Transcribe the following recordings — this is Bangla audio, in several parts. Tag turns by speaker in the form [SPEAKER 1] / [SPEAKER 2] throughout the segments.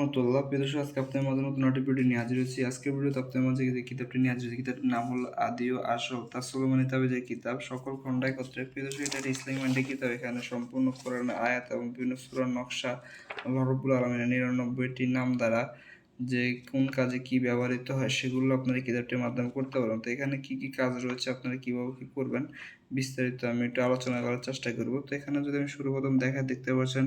[SPEAKER 1] রহমতুল্লাহ প্রিয় দর্শক, আজকে আপনাদের মাঝে নতুন একটি ভিডিও নিয়ে হাজির হয়েছি। আজকের ভিডিওতে আপনাদের মাঝে যে কিতাবটি নিয়ে হাজির হয়েছি, কিতাবটির নাম হলো আদি ও আসল তাসলমানি তাবিজের কিতাব, সকল খন্ড একত্রে প্রিয় দর্শক, এটা ইসলামী মান্ডি কিতাব। এখানে সম্পূর্ণ কোরআন আয়াত এবং বিভিন্ন সুরার নকশা আল্লাহ রব্বুল আলমিনের নিরানব্বইটি নাম দ্বারা যে কোন কাজে কি ব্যবহৃত হয়, সেগুলো আপনারা কিতাবটির মাধ্যমে করতে পারবেন। তো এখানে কি কি কাজ রয়েছে, আপনারা কীভাবে কি করবেন, বিস্তারিত আমি একটু আলোচনা করার চেষ্টা করব। তো এখানে যদি আমি সর্বপ্রথম দেখা দেখতে পাচ্ছেন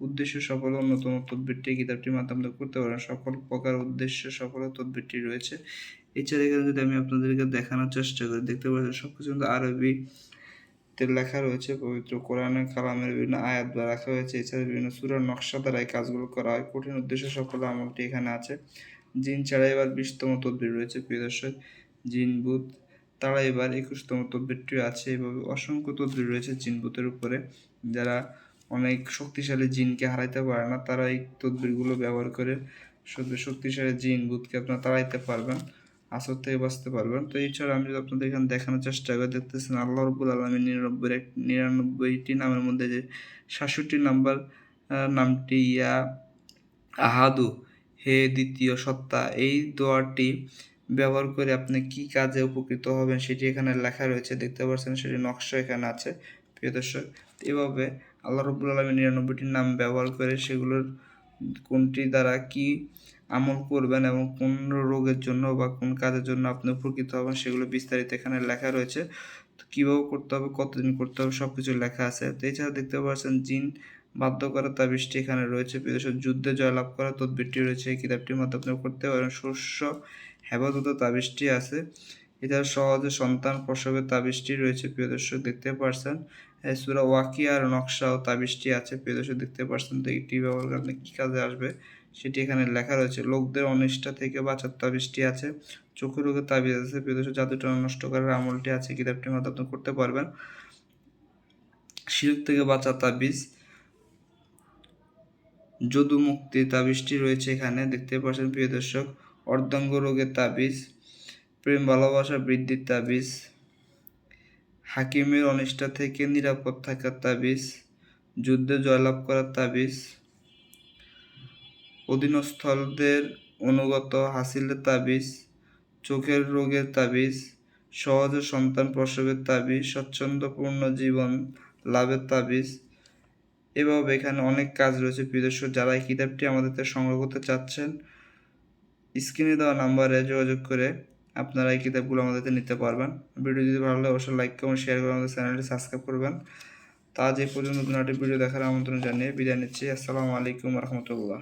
[SPEAKER 1] উদ্দেশ্য সফল অন্যতম তদ্বিরটি কিতাবটির মাধ্যমে করতে পারেন। সকল প্রকার উদ্দেশ্য সফল তদ্বিরটি রয়েছে। এছাড়া এখানে যদি আমি আপনাদেরকে দেখানোর চেষ্টা করি, দেখতে পাচ্ছেন সব কিছু কিন্তু আরবি তে লেখা রয়েছে। পবিত্র কোরআনের কালামের বিভিন্ন আয়াত দ্বারা রাখা হয়েছে। এছাড়া বিভিন্ন সুরার নকশা দ্বারা এই কাজগুলো করা হয়। কঠিন উদ্দেশ্য সফল আমলটি এখানে আছে। জিন ছাড়া এবার বিশতম তদ্বির রয়েছে, প্রিয় দর্শক। জিন বুথ তারা এবার একুশতম তদ্বিরটি আছে। এভাবে অসংখ্য তদ্বির রয়েছে জিন বুথের উপরে। যারা অনেক শক্তিশালী জিনকে হারাইতে পারে না, তারা এই তদবিরগুলো ব্যবহার করে শক্তিশালী জিন বুথকে আপনারা তাড়াইতে পারবেন আসর থেকে বাঁচতে পারবেন। তো এছাড়া আমি যদি আপনাদের এখানে দেখানোর চেষ্টা করে, দেখতেছেন আল্লাহ রব্বুল আলমী নিরানব্বই নিরানব্বইটি নামের মধ্যে যে সাতষট্টি নাম্বার নামটি ইয়া আহাদু, হে দ্বিতীয় সত্তা, এই দোয়াটি ব্যবহার করে আপনি কি কাজে উপকৃত হবেন সেটি এখানে লেখা রয়েছে, দেখতে পাচ্ছেন সেটি নকশা এখানে আছে, প্রিয় দর্শক। এভাবে আল্লাহ রব্বুল আলমী নিরানব্বইটির নাম ব্যবহার করে সেগুলোর কোনটি দ্বারা কি আমল করবেন এবং কোন রোগের জন্য বা কোন কাজের জন্য আপনি উপকৃত হবেন সেগুলো বিস্তারিত এখানে লেখা রয়েছে। তো কীভাবে করতে হবে, কতদিন করতে হবে সব কিছু লেখা আছে। তো এছাড়া দেখতে পাচ্ছেন জিন বাধ্য করা তাবিজটি এখানে রয়েছে। বিদেশের যুদ্ধে জয়লাভ করা তদবিরটি রয়েছে। এই কিতাবটির মাধ্যমে করতে পারেন। শস্য হেফাজত তাবিজটি আছে। এছাড়া সহজে সন্তান প্রসবের তাবিজটি রয়েছে, প্রিয় দর্শক, দেখতে পারছেন। সুরা ওয়াকিয়ার নকশা ও তাবিজটি আছে, প্রিয় দর্শক, দেখতে পারছেন। তো এইটি ব্যবহার করলে কী কাজে আসবে? সেটি এখানে লেখা রয়েছে। লোকদের অনিষ্টা থেকে বাঁচার তাবিজটি আছে চোখের রোগের তাবিজ আছে, প্রিয় দর্শক জাদুটা নষ্ট করার আমলটি আছে, কিতাবটির মাধ্যমে আপনি করতে পারবেন। শিরক থেকে বাঁচার তাবিজ, যদু মুক্তি তাবিজটি রয়েছে এখানে, দেখতে পাচ্ছেন প্রিয় দর্শক। অর্ধাঙ্গ রোগের তাবিজ প্রেম ভালোবাসা বৃদ্ধির তাবিজ, হাকিমের অনিষ্ঠা থেকে নিরাপদ থাকার তাবিজ, যুদ্ধে জয়লাভ করার তাবিজ, অধীনস্থলদের অনুগত হাসিলের তাবিজ, চোখের রোগের তাবিজ, সহজে সন্তান প্রসবের তাবিজ, স্বচ্ছন্দপূর্ণ জীবন লাভের তাবিজ, এভাবে এখানে অনেক কাজ রয়েছে বিদেশ যারা এই কিতাবটি আমাদের সংগ্রহ করতে চাচ্ছেন, স্ক্রিনে দেওয়া নাম্বারে যোগাযোগ করে আপনারা এই কিতাবগুলো আমাদের নিতে পারবেন। ভিডিও যদি ভালো লাগে, অবশ্যই লাইক কমেন্ট শেয়ার করে আমাদের চ্যানেলটি সাবস্ক্রাইব করবেন। তা যে পর্যন্ত নতুন একটি ভিডিও দেখার আমন্ত্রণ জানিয়ে বিদায় নিচ্ছি। আসসালামু আলাইকুম রহমতুল্লাহ।